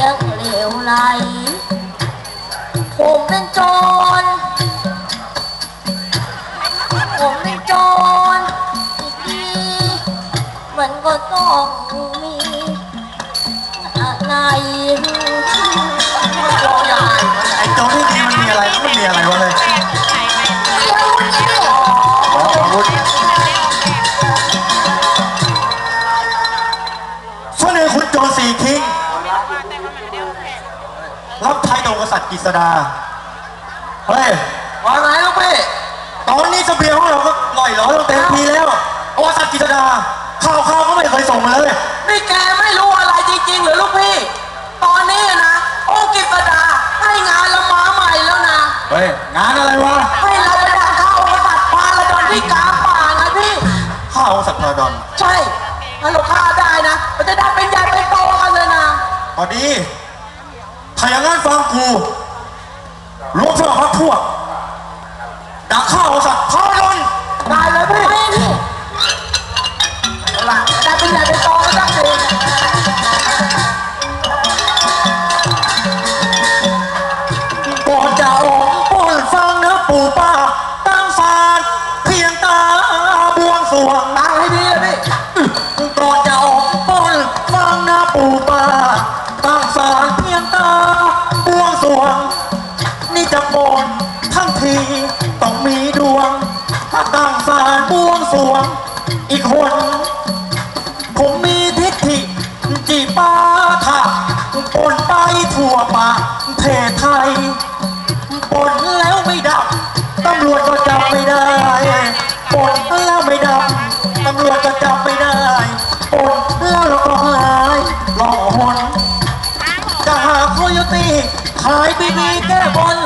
ยงเหลวไหล ผมเป็นโจร ผมเป็นโจรดีมันก็ต้องมีอะไรไอ้โจนี่จริงมันมีอะไรมันมีอะไรวะเลยช่วนหนึ่งคุณโจรสี่คิง รับไทยโดงกษัตริย์กฤษดา เฮ้ย ว่าไงลูกพี่ตอนนี้เสบียงของเราก็ลอยหลอลงเต็มทีแล้วโอษัตริย์กฤษดาข่าวข่าวก็ไม่เคยส่งมาเลย นี่แกไม่รู้อะไรจริงๆเหรือลูกพี่ ตอนนี้นะโอ้กิตดาให้งานเรามาใหม่แล้วนะ เฮ้ย งานอะไรวะ ให้เราไปดักข้าวกษัตริย์พาระดอนที่กลางป่าไงพี่ ข้าวสัตว์พระดอน ใช่ถ้าเราฆ่าได้นะ มันจะได้เป็นใหญ่เป็นโตกันเลยนะ พอดี ถ้าอย่า ตั้งฟานบวงสรวง อีกคน ผมมีทิฏฐิจีปาถะปนไปทั่วป่าเทไทยปนแล้วไม่ดับตำรวจก็จับไม่ได้ปนแล้วไม่ดับตำรวจก็จับไม่ได้ปนแล้วเราก็หายหล่อหนจะหาโคโยตี้ขายบีบีแก้บน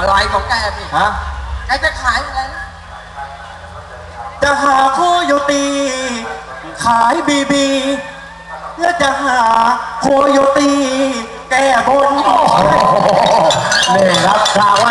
อะไรของแกพี่ฮะแกจะขายอะไรจะหาโคโยตี ขายบีบี และจะหาโคโยตี แก้บนเนี่รับข่าวว่า